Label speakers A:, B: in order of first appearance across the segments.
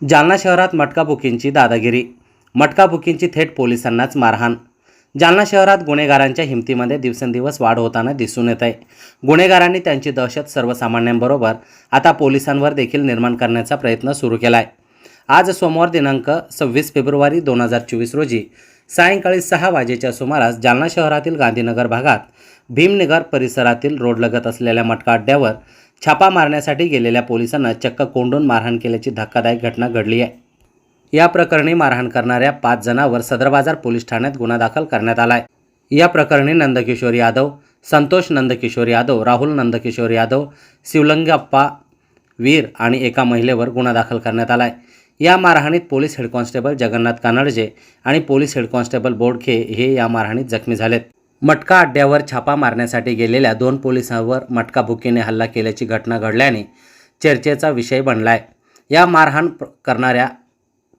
A: जालना शहरात मटका बुकींची दादागिरी. मटका बुकींची थेट पोलिसांनाच मारहाण. जालना शहरात गुन्हेगारांच्या हिमतीमध्ये दिवसेंदिवस वाढ होताना दिसून येत आहे गुन्हेगारांनी त्यांची दहशत सर्वसामान्यांबरोबर आता पोलिसांवर देखील निर्माण करण्याचा प्रयत्न सुरू केला आहे आज सोमवार दिनांक सव्वीस फेब्रुवारी दोन हजार चोवीस रोजी सायंकाळी सहा वाजेच्या सुमारास जालना शहरातील गांधीनगर भागात भीमनगर परिसरातील रोडलगत असलेल्या मटका अड्ड्यावर छापा मारण्यासाठी गेलेल्या पोलिसांना चक्क कोंडून मारहाण केल्याची धक्कादायक घटना घडली आहे. या प्रकरणी मारहाण करणाऱ्या पाच जणांवर सदर बाजार पोलीस ठाण्यात गुन्हा दाखल करण्यात आला आहे या प्रकरणी नंदकिशोर यादव संतोष नंदकिशोर यादव राहुल नंदकिशोर यादव शिवलंगप्पा वीर आणि एका महिलेवर गुन्हा दाखल करण्यात आला आहे या मारहाणीत police head constable Jagannath Kanadje आणि पोलीस हेड कॉन्स्टेबल बोडखे हे या मारहाणीत जखमी झालेत. मटका अड्ड्यावर छापा मारण्यासाठी गेलेल्या दोन पोलिसांवर मटका भुकीने हल्ला केल्याची घटना घडल्याने चर्चेचा विषय बनला आहे या मारहाण करणाऱ्या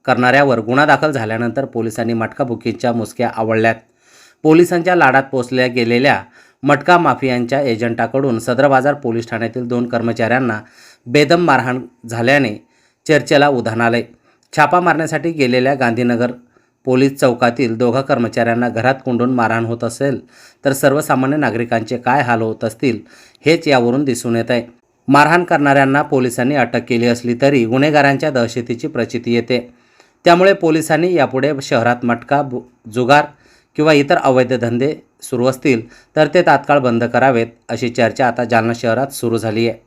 A: करणाऱ्यावर गुन्हा दाखल झाल्यानंतर पोलिसांनी मटका बुकींच्या मुसक्या आवळल्यात. पोलिसांच्या लाडात पोचल्या गेलेल्या मटका माफियांच्या एजंटाकडून सदर बाजार पोलीस ठाण्यातील दोन कर्मचाऱ्यांना बेदम मारहाण झाल्याने चर्चेला उधाण आले छापा मारण्यासाठी गेलेल्या गांधीनगर पोलीस चौकातील दोघा कर्मचाऱ्यांना घरात कोंडून मारहाण होत असेल तर सर्वसामान्य नागरिकांचे काय हाल होत असतील हेच यावरून दिसून येत आहे. मारहाण करणाऱ्यांना पोलिसांनी अटक केली असली तरी गुन्हेगारांच्या दहशतीची प्रचिती येते. त्यामुळे पोलिसांनी यापुढे शहरात मटका बु जुगार किंवा इतर अवैध धंदे सुरू असतील तर ते तात्काळ बंद करावेत अशी चर्चा आता जालना शहरात सुरू झाली आहे.